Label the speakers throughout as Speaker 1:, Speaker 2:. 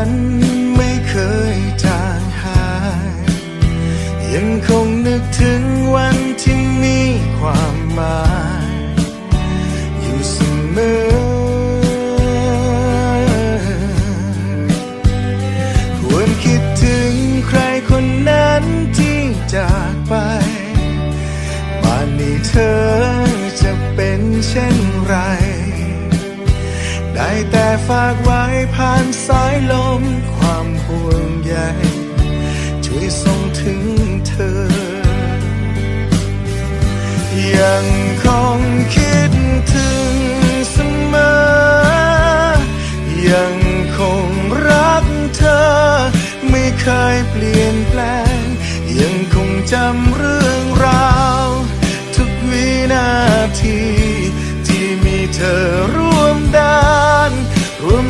Speaker 1: ันไม่เคยจางหาย ยังคงนึกถึงวันที่มีความหมาย อยู่เสมอ ควรคิดถึงใครคนนั้นที่จากไปป่านนี้เธอจะเป็นเช่นไร ได้แต่ฝากไว้ผ่านสายลม ความห่วงใยช่วยส่งถึงเธอ ยังคงคิดถึงเสมอ ยังคงรักเธอ ไม่เคยเปลี่ยนแปลง ยังคงจำเรื่องราว ทุกวินาทีที่มีเธอร่วมด้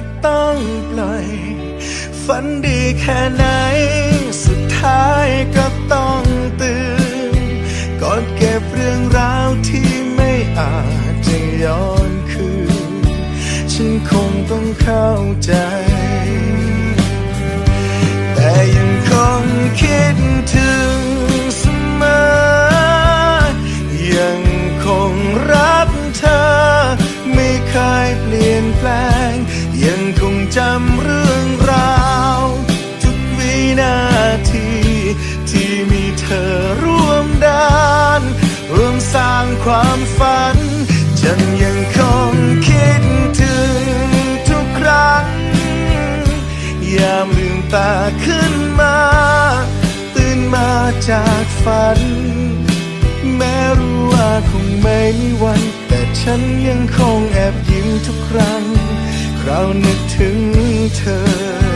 Speaker 1: ก็ต้องปล่อย ฝันดีแค่ไหน สุดท้ายก็ต้องตื่นกอดเก็บเรื่องราวที่ไม่อาจจะย้อนคืน ฉันคงต้องเข้าใจ แต่ยังคงคิดถึง ที่มีเธอร่วมด้านร่วมสร้างความฝัน ฉันยังคงคิดถึงทุกครั้ง ยามลืมตาขึ้นมา ตื่นมาจากฝัน แม้รู้ว่าคงไม่มีวัน แต่ฉันยังคงแอบยิ้มทุกครั้งคราวนึกถึงเธอ